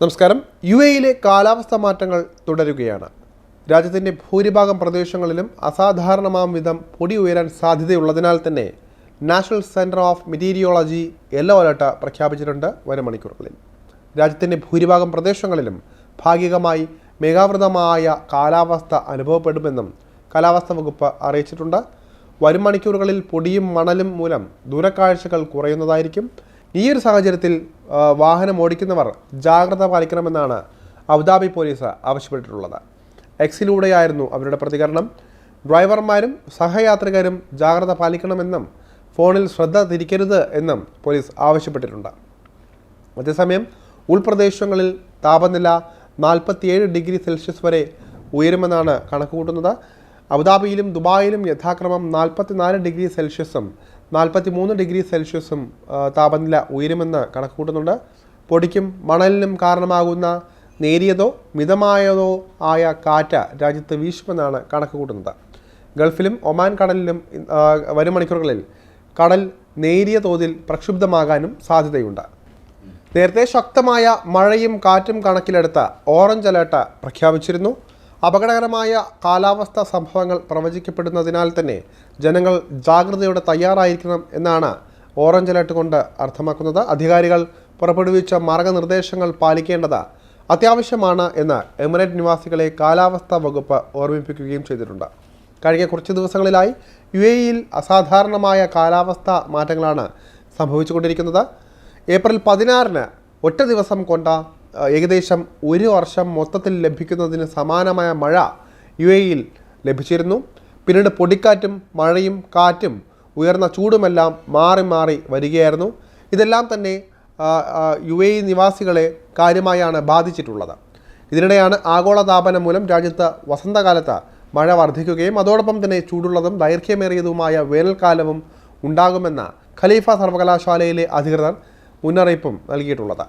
നമസ്കാരം. യു എയിലെ കാലാവസ്ഥ മാറ്റങ്ങൾ തുടരുകയാണ്. രാജ്യത്തിന്റെ ഭൂരിഭാഗം പ്രദേശങ്ങളിലും അസാധാരണമാം വിധം പൊടി ഉയരാൻ സാധ്യതയുള്ളതിനാൽ തന്നെ national centre of meteorology yellow alert പ്രഖ്യാപിച്ചിട്ടുണ്ട് വരും മണിക്കൂറുകളിൽ. രാജ്യത്തിന്റെ ഭൂരിഭാഗം പ്രദേശങ്ങളിലും ഭാഗികമായി മേഘാവൃതമായ കാലാവസ്ഥ അനുഭവപ്പെടുമെന്നും കാലാവസ്ഥാ വകുപ്പ് അറിയിച്ചിട്ടുണ്ട്. വരും മണിക്കൂറുകളിൽ പൊടിയും മണലും മൂലം ദൂരക്കാഴ്ചകൾ കുറയുന്നതായിരിക്കും. ഈ ഒരു സാഹചര്യത്തിൽ വാഹനം ഓടിക്കുന്നവർ ജാഗ്രത പാലിക്കണമെന്നാണ് അബുദാബി പോലീസ് ആവശ്യപ്പെട്ടിട്ടുള്ളത്. എക്സിലൂടെയായിരുന്നു അവരുടെ പ്രതികരണം. ഡ്രൈവർമാരും സഹയാത്രികരും ജാഗ്രത പാലിക്കണമെന്നും ഫോണിൽ ശ്രദ്ധ തിരിക്കരുത് എന്നും പോലീസ് ആവശ്യപ്പെട്ടിട്ടുണ്ട്. അതേസമയം ഉൾപ്രദേശങ്ങളിൽ താപനില നാൽപ്പത്തിയേഴ് ഡിഗ്രി സെൽഷ്യസ് വരെ ഉയരുമെന്നാണ് കണക്കുകൂട്ടുന്നത്. അബുദാബിയിലും ദുബായിലും യഥാക്രമം നാൽപ്പത്തിനാല് ഡിഗ്രി സെൽഷ്യസും നാൽപ്പത്തി മൂന്ന് ഡിഗ്രി സെൽഷ്യസും താപനില ഉയരുമെന്ന് കണക്കുകൂട്ടുന്നുണ്ട്. പൊടിക്കും മണലിനും കാരണമാകുന്ന നേരിയതോ മിതമായതോ ആയ കാറ്റ രാജ്യത്ത് വീശുമെന്നാണ് കണക്കുകൂട്ടുന്നത്. ഗൾഫിലും ഒമാൻ കടലിലും വരും മണിക്കൂറുകളിൽ കടൽ നേരിയ തോതിൽ പ്രക്ഷുബ്ധമാകാനും സാധ്യതയുണ്ട്. നേരത്തെ ശക്തമായ മഴയും കാറ്റും കണക്കിലെടുത്ത് ഓറഞ്ച് അലേർട്ട് പ്രഖ്യാപിച്ചിരുന്നു. അപകടകരമായ കാലാവസ്ഥ സംഭവങ്ങൾ പ്രവചിക്കപ്പെടുന്നതിനാൽ തന്നെ ജനങ്ങൾ ജാഗ്രതയോടെ തയ്യാറായിരിക്കണം എന്നാണ് ഓറഞ്ച് അലേർട്ട് കൊണ്ട് അർത്ഥമാക്കുന്നത്. അധികാരികൾ പുറപ്പെടുവിച്ച മാർഗനിർദ്ദേശങ്ങൾ പാലിക്കേണ്ടത് അത്യാവശ്യമാണ് എന്ന് എമിറേറ്റ് നിവാസികളെ കാലാവസ്ഥാ വകുപ്പ് ഓർമ്മിപ്പിക്കുകയും ചെയ്തിട്ടുണ്ട്. കഴിഞ്ഞ കുറച്ച് ദിവസങ്ങളിലായി യു എയിൽ അസാധാരണമായ കാലാവസ്ഥ മാറ്റങ്ങളാണ് സംഭവിച്ചുകൊണ്ടിരിക്കുന്നത്. ഏപ്രിൽ പതിനാറിന് ഒറ്റ ദിവസം കൊണ്ട ഏകദേശം ഒരു വർഷം മൊത്തത്തിൽ ലഭിക്കുന്നതിന് സമാനമായ മഴ യു എയിൽ ലഭിച്ചിരുന്നു. പിന്നീട് പൊടിക്കാറ്റും മഴയും കാറ്റും ഉയർന്ന ചൂടുമെല്ലാം മാറി മാറി വരികയായിരുന്നു. ഇതെല്ലാം തന്നെ യു എ നിവാസികളെ കാര്യമായാണ് ബാധിച്ചിട്ടുള്ളത്. ഇതിനിടെയാണ് ആഗോളതാപനം മൂലം രാജ്യത്ത് വസന്തകാലത്ത് മഴ വർദ്ധിക്കുകയും അതോടൊപ്പം തന്നെ ചൂടുള്ളതും ദൈർഘ്യമേറിയതുമായ വേനൽക്കാലവും ഉണ്ടാകുമെന്ന ഖലീഫ സർവകലാശാലയിലെ അധികൃതർ മുന്നറിയിപ്പും നൽകിയിട്ടുള്ളത്.